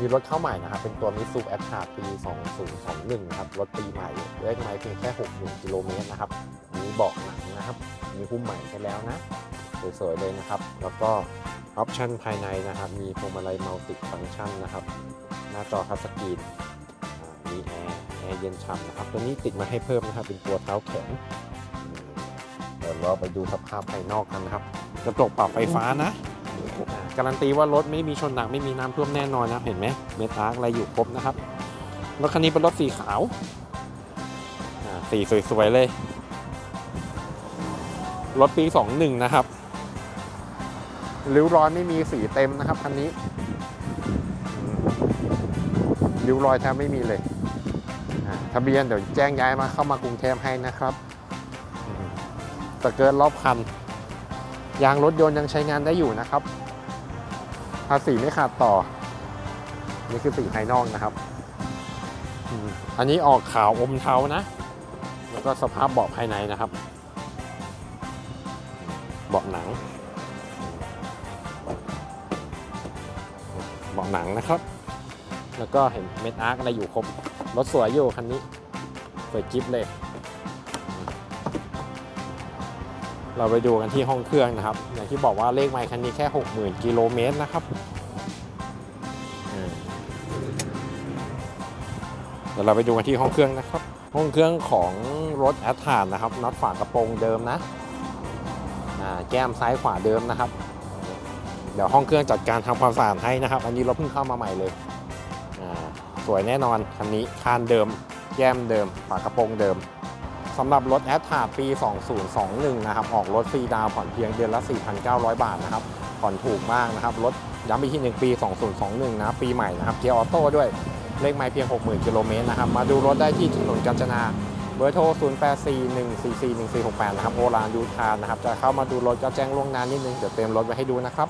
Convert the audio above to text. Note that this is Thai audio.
มีรถเข้าใหม่นะครับ เป็นตัวมิซูแอ t ทาปี 2021 นะครับ รถปีใหม่เลขไมล์เพียงแค่60กิโลเมตรนะครับ มีเบาะหนังนะครับ มีหุ้มใหม่กันแล้วนะ สวยๆเลยนะครับ แล้วก็ออปชันภายในนะครับ มีพวงมาลัยมัลติฟัง c t ชันนะครับ หน้าจอทัชสกรีนมีแอร์แอร์เย็นฉ่ำนะครับ ตัวนี้ติดมาให้เพิ่มนะครับ เป็นตัวเท้าแขนอืมเดี๋ยวเราไปดูสภาพภายนอกกันนะครับ กระจกปรับไฟฟ้านะ การันตีว่ารถไม่มีชนหนักไม่มีน้ำท่วมแน่นอนนะเห็นไหมเมตาร์อะไรอยู่ครบนะครับรถคันนี้เป็นรถสีขาวสีสวยๆเลยรถปี 21 นะครับริ้วรอยไม่มีสีเต็มนะครับคันนี้ริ้วรอยแทบไม่มีเลยทะเบียนเดี๋ยวแจ้งย้ายมาเข้ามากรุงเทพให้นะครับอืมสเกิร์ตรอบคันยางรถยนต์ยังใช้งานได้อยู่นะครับ ภาษีไม่ขาดต่อ นี่คือสีภายนอกนะครับ อันนี้ออกขาวอมเทานะ แล้วก็สภาพเบาะภายในนะครับ เบาะหนัง เบาะหนังนะครับ แล้วก็เห็นเม็ดอาร์กอะไรอยู่ครบ รถสวยอยู่คันนี้สวยจิ๊บเลย เราไปดูกันที่ห้องเครื่องนะครับ อย่างที่บอกว่าเลขไมล์คันนี้แค่ 60,000 กิโลเมตรนะครับเดี๋ยวเราไปดูกันที่ห้องเครื่องนะครับ ห้องเครื่องของรถแอตทานนะครับน็อตฝากระโปรงเดิมนะแก้มซ้ายขวาเดิมนะครับ เดี๋ยวห้องเครื่องจัดการทำความสะอาดให้นะครับ อันนี้เราเพิ่งเข้ามาใหม่เลย สวยแน่นอนคันนี้คานเดิม แก้มเดิม ฝากระโปรงเดิม สำหรับรถแอ t ทาปี 2021 นะครับ ออกรถฟรีดาวผ่อนเพียงเดือนละ 4,900 บาทนะครับ ผ่อนถูกมากนะครับ รถย้ำอีกที่1ปี 2021 นะ ปีใหม่นะครับ เกียร์ออโต้ด้วย เลขไมล์เพียง 60,000 กิโลเมตรนะครับ มาดูรถได้ที่ถนนกาญจนา เบอร์โทร 0841441468 นะครับ โอรานยูทานนะครับ จะเข้ามาดูรถก็แจ้งล่วงหน้านิดนึง เดี๋ยวเตรียมรถไว้ให้ดูนะครับ